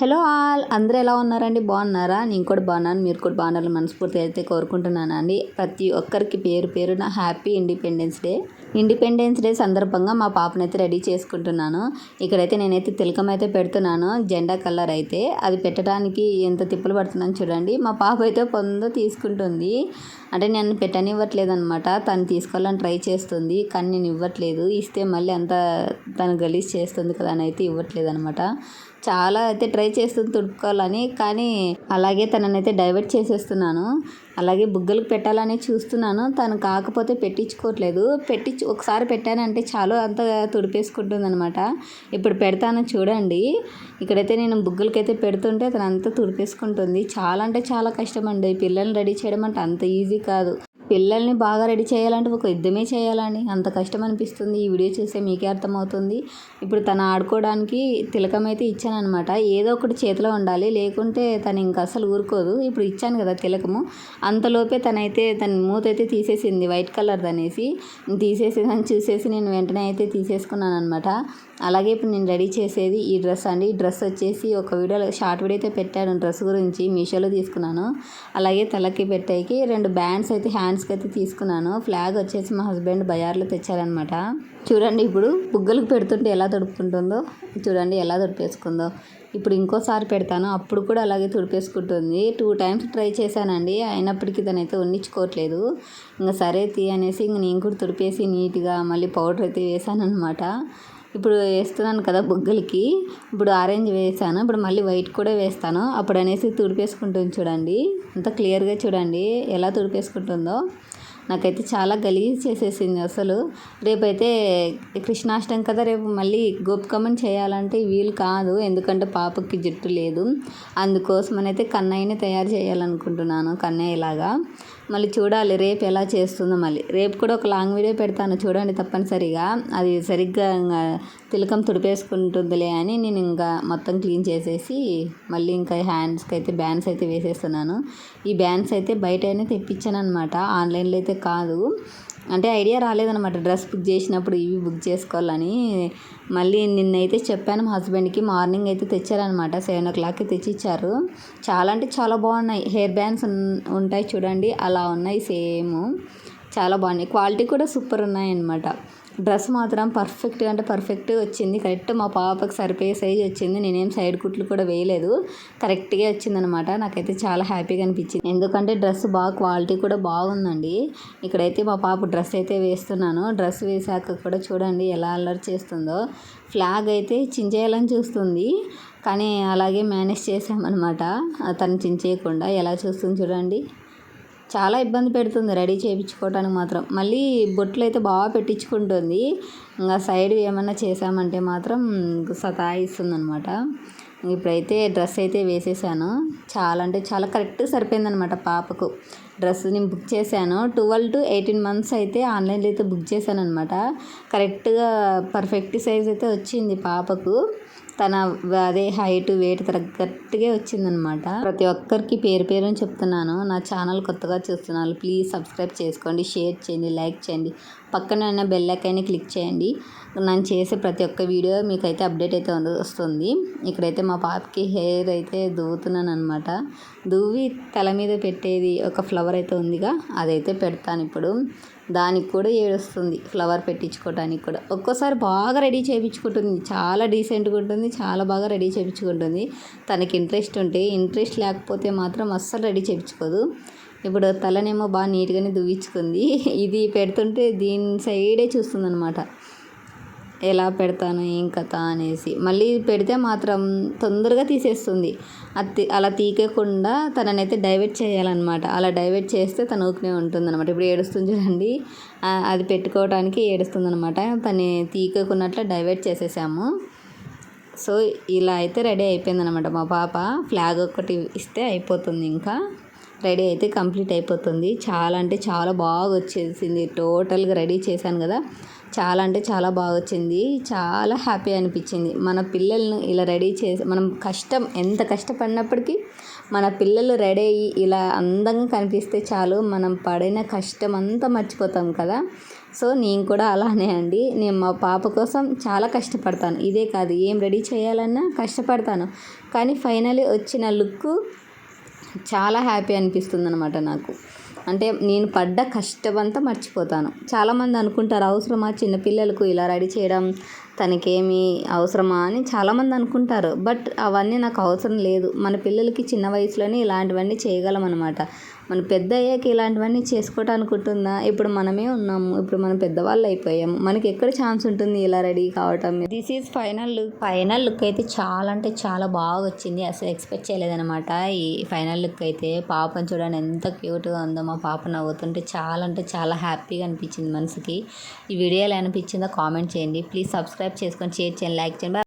Hello all అందరూ ఎలా ఉన్నారండి? బాగున్నారా? నేను కూడా బాగున్నాను. మీరు కూడా బాగున్నారని మనస్ఫూర్తిగా అయితే కోరుకుంటున్నాను అండి ప్రతి ఒక్కరికి పేరు పేరున happy independence day. Independence day సందర్భంగా మా పాపనైతే రెడీ చేసుకుంటున్నాను. ఇక్కడైతే నేనైతే తిలకం అయితే పెడుతున్నాను. జెండా కలర్ అయితే. అది పెట్టడానికి ఎంత తిప్పలు పడుతున్నాను చూడండి. మా పాప అయితే పొందో తీసుకుంటుంది. అంటే నేను పెట్టనివ్వట్లేదు అనమాట తను తీసుకోవాలని ట్రై చేస్తుంది కానీ నేను ఇవ్వట్లేదు. ఇస్తే మళ్ళీ అంత తను గలీజ్ చేస్తుంది కదా అని అయితే ఇవ్వట్లేదు అనమాట చాలా అయితే ట్రై చేస్తుంది తుడుపుకోవాలని కానీ అలాగే తననైతే డైవర్ట్ చేసేస్తున్నాను. అలాగే బుగ్గలకు పెట్టాలని చూస్తున్నాను. తను కాకపోతే పెట్టించుకోవట్లేదు. పెట్టించు ఒకసారి పెట్టానంటే చాలు అంత తుడిపేసుకుంటుంది అనమాట ఇప్పుడు పెడతాను చూడండి. ఇక్కడైతే నేను బుగ్గలకైతే పెడుతుంటే తను అంతా తుడిపేసుకుంటుంది. చాలా అంటే చాలా కష్టం అండి. పిల్లల్ని రెడీ చేయడం అంటే అంత ఈజీ కాదు. పిల్లల్ని బాగా రెడీ చేయాలంటే ఒక యుద్ధమే చేయాలని అంత కష్టం అనిపిస్తుంది. ఈ వీడియో చూస్తే మీకే అర్థమవుతుంది. ఇప్పుడు తను ఆడుకోవడానికి తిలకం అయితే ఇచ్చాను అనమాట ఏదో ఒకటి చేతిలో ఉండాలి. లేకుంటే తను ఇంకా అసలు ఊరుకోదు. ఇప్పుడు ఇచ్చాను కదా తిలకము. అంతలోపే తనైతే తన మూత అయితే తీసేసింది. వైట్ కలర్ అనేసి. తీసేసి తను చూసేసి నేను వెంటనే అయితే తీసేసుకున్నాను అనమాట అలాగే ఇప్పుడు నేను రెడీ చేసేది ఈ డ్రెస్ అండి. ఈ డ్రెస్ వచ్చేసి ఒక వీడియోలో షార్ట్ వీడియో అయితే పెట్టాను డ్రెస్ గురించి. మీషోలో తీసుకున్నాను. అలాగే తలకి పెట్టేకి రెండు బ్యాండ్స్ అయితే హ్యాండ్స్కి అయితే తీసుకున్నాను. ఫ్లాగ్ వచ్చేసి మా హస్బెండ్ బజార్లో తెచ్చారనమాట చూడండి ఇప్పుడు బుగ్గలకు పెడుతుంటే ఎలా తడుపుకుంటుందో చూడండి ఎలా తడిపేసుకుందో. ఇప్పుడు ఇంకోసారి పెడతాను. అప్పుడు కూడా అలాగే తుడిపేసుకుంటుంది. టూ టైమ్స్ ట్రై చేశానండి. అయినప్పటికీ తనైతే వండించుకోవట్లేదు. ఇంకా సరే తీ అనేసి ఇంక నేను కూడా తుడిపేసి నీట్గా మళ్ళీ పౌడర్ అయితే వేసాను అనమాట ఇప్పుడు వేస్తున్నాను కదా బుగ్గలకి. ఇప్పుడు ఆరెంజ్ వేసాను. ఇప్పుడు మళ్ళీ వైట్ కూడా వేస్తాను. అప్పుడు అనేసి తుడిపేసుకుంటుంది చూడండి. అంత క్లియర్గా చూడండి ఎలా తుడిపేసుకుంటుందో. నాకైతే చాలా గలీజ్ చేసేసింది అసలు. రేపైతే కృష్ణాష్టమి కదా రేపు మళ్ళీ గోపికమ్మని చేయాలంటే వీలు కాదు. ఎందుకంటే పాపకి జుట్టు లేదు. అందుకోసమనైతే అయితే కన్నయ్యని తయారు చేయాలనుకుంటున్నాను కన్నయ్యలాగా మళ్ళీ చూడాలి రేపు ఎలా చేస్తుందో మళ్ళీ. రేపు కూడా ఒక లాంగ్ వీడియో పెడతాను. చూడండి తప్పనిసరిగా. అది సరిగ్గా తిలకం తుడిపేసుకుంటుందిలే అని నేను ఇంకా మొత్తం క్లీన్ చేసేసి మళ్ళీ ఇంకా హ్యాండ్స్కి అయితే బ్యాన్స్ అయితే వేసేస్తున్నాను. ఈ బ్యాన్స్ అయితే బయట అయినా తెప్పించాను అనమాట ఆన్లైన్లో అయితే కాదు. అంటే ఐడియా రాలేదనమాట డ్రెస్ బుక్ చేసినప్పుడు ఇవి బుక్ చేసుకోవాలని. మళ్ళీ నిన్నైతే చెప్పాను మా హస్బెండ్కి మార్నింగ్ అయితే తెచ్చారనమాట సెవెన్ ఓ క్లాక్కి తెచ్చిచ్చారు. చాలా అంటే చాలా బాగున్నాయి. హెయిర్ బ్యాండ్స్ ఉంటాయి చూడండి. అలా ఉన్నాయి సేమ్. చాలా బాగున్నాయి. క్వాలిటీ కూడా సూపర్ ఉన్నాయన్నమాట. డ్రెస్ మాత్రం పర్ఫెక్ట్గా అంటే పర్ఫెక్ట్గా వచ్చింది. కరెక్ట్ మా పాపకి సరిపోయే సైజ్ వచ్చింది. నేనేం సైడ్ కుట్లు కూడా వేయలేదు. కరెక్ట్గా వచ్చిందనమాట నాకైతే చాలా హ్యాపీగా అనిపించింది. ఎందుకంటే డ్రెస్ బాగా క్వాలిటీ కూడా బాగుందండి. ఇక్కడైతే మా పాప డ్రెస్ అయితే వేస్తున్నాను. డ్రెస్ వేసాక కూడా చూడండి ఎలా అల్లరి చేస్తుందో. ఫ్లాగ్ అయితే చించేయాలని చూస్తుంది. కానీ అలాగే మేనేజ్ చేసామన్నమాట తను చించేయకుండా ఎలా చూస్తుంది చూడండి. చాలా ఇబ్బంది పెడుతుంది రెడీ చేయించుకోవడానికి మాత్రం. మళ్ళీ బొట్లు అయితే బాగా పెట్టించుకుంటుంది. ఇంకా సైడ్ ఏమన్నా చేసామంటే మాత్రం సతాయిస్తుంది అనమాట ఇప్పుడైతే డ్రెస్ అయితే వేసేసాను. చాలా అంటే చాలా కరెక్ట్ సరిపోయిందనమాట పాపకు. డ్రెస్ నేను బుక్ చేశాను. ట్వెల్వ్ టు ఎయిటీన్ మంత్స్ అయితే ఆన్లైన్లో అయితే బుక్ చేశాను అనమాట కరెక్ట్గా పర్ఫెక్ట్ సైజ్ అయితే వచ్చింది పాపకు. తన అదే హైట్ వెయిట్ తగ్గట్టుగా వచ్చిందనమాట. ప్రతి ఒక్కరికి పేరు పేరుని చెప్తున్నాను. నా ఛానల్ కొత్తగా చూస్తున్నాను ప్లీజ్ సబ్స్క్రైబ్ చేసుకోండి షేర్ చేయండి లైక్ చేయండి. పక్కన ఉన్న బెల్లకైనా క్లిక్ చేయండి. నేను చేసే ప్రతి ఒక్క వీడియో మీకైతే అప్డేట్ అయితే వస్తుంది. ఇక్కడైతే మా పాపకి హెయిర్ అయితే దువ్వుతున్నాను అనమాట దువ్వి తల మీద పెట్టేది ఒక ఫ్లవర్ అయితే ఉందిగా అదైతే పెడతాను ఇప్పుడు. దానికి కూడా ఏడుస్తుంది. ఫ్లవర్ పెట్టించుకోవడానికి కూడా. ఒక్కోసారి బాగా రెడీ చేయించుకుంటుంది. చాలా డీసెంట్గా ఉంటుంది. చాలా బాగా రెడీ చేయించుకుంటుంది. తనకి ఇంట్రెస్ట్ ఉంటే ఇంట్రెస్ట్ లేకపోతే మాత్రం అస్సలు రెడీ చేయించుకోదు. ఇప్పుడు తలనేమో బాగా నీట్గానే దువ్వించుకుంది. ఇది పెడుతుంటే దీని సైడే చూస్తుంది అనమాట ఎలా పెడతాను ఏం కథ అనేసి. మళ్ళీ పెడితే మాత్రం తొందరగా తీసేస్తుంది. అది అలా తీయకుండా తననైతే డైవర్ట్ చేయాలన్నమాట. అలా డైవర్ట్ చేస్తే తను ఊరికనే ఉంటుందన్నమాట. ఇప్పుడు ఏడుస్తుంది చూడండి. అది పెట్టుకోవడానికి ఏడుస్తుందన్నమాట. తను తీయకున్నట్లు డైవర్ట్ చేసేసాము. సో ఇలా అయితే రెడీ అయిపోయిందనమాట మా పాప. ఫ్లాగ్ ఒకటి ఇస్తే అయిపోతుంది ఇంకా. రెడీ అయితే కంప్లీట్ అయిపోతుంది. చాలా అంటే చాలా బాగా వచ్చేసింది. టోటల్గా రెడీ చేశాను కదా. చాలా అంటే చాలా బాగా వచ్చింది. చాలా హ్యాపీ అనిపించింది. మన పిల్లల్ని ఇలా రెడీ చేసి మనం కష్టం ఎంత కష్టపడినప్పటికీ మన పిల్లలు రెడీ అయ్యి ఇలా అందంగా కనిపిస్తే చాలు. మనం పడిన కష్టం అంతా మర్చిపోతాం కదా. సో నేను కూడా అలానే అండి. నేను మా పాప కోసం చాలా కష్టపడతాను. ఇదే కాదు ఏం రెడీ చేయాలన్నా కష్టపడతాను. కానీ ఫైనలీ వచ్చిన లుక్ చాలా హ్యాపీ అనిపిస్తుంది అనమాట నాకు. అంటే నేను పడ్డ కష్టమంతా మర్చిపోతాను. చాలామంది అనుకుంటారు అవసరమా? చిన్నపిల్లలకు ఇలా రెడీ చేయడం తనకేమి అవసరమా? అని చాలామంది అనుకుంటారు. బట్ అవన్నీ నాకు అవసరం లేదు. మన పిల్లలకి చిన్న వయసులోనే ఇలాంటివన్నీ చేయగలం అనమాట మన పెద్ద అయ్యాక ఇలాంటివన్నీ చేసుకోవటానికి ఉంటుందా ఇప్పుడు మనమే ఉన్నాము. ఇప్పుడు మనం పెద్దవాళ్ళు అయిపోయాము మనకి ఎక్కడ ఛాన్స్ ఉంటుంది ఇలా రెడీ కావటం? This is final look final look అయితే చాలా అంటే చాలా బాగా వచ్చింది అసలు ఎక్స్పెక్ట్ చేయలేదనమాట ఈ ఫైనల్ లుక్ అయితే పాపను చూడండి ఎంత క్యూట్గా ఉందో మా పాప నవ్వుతుంటే చాలా అంటే చాలా హ్యాపీగా అనిపించింది మనసుకి. ఈ వీడియోలో అనిపించిందో కామెంట్ చేయండి. ప్లీజ్ సబ్స్క్రైబ్ చేసుకొని షేర్ చేయండి. లైక్ చేయండి.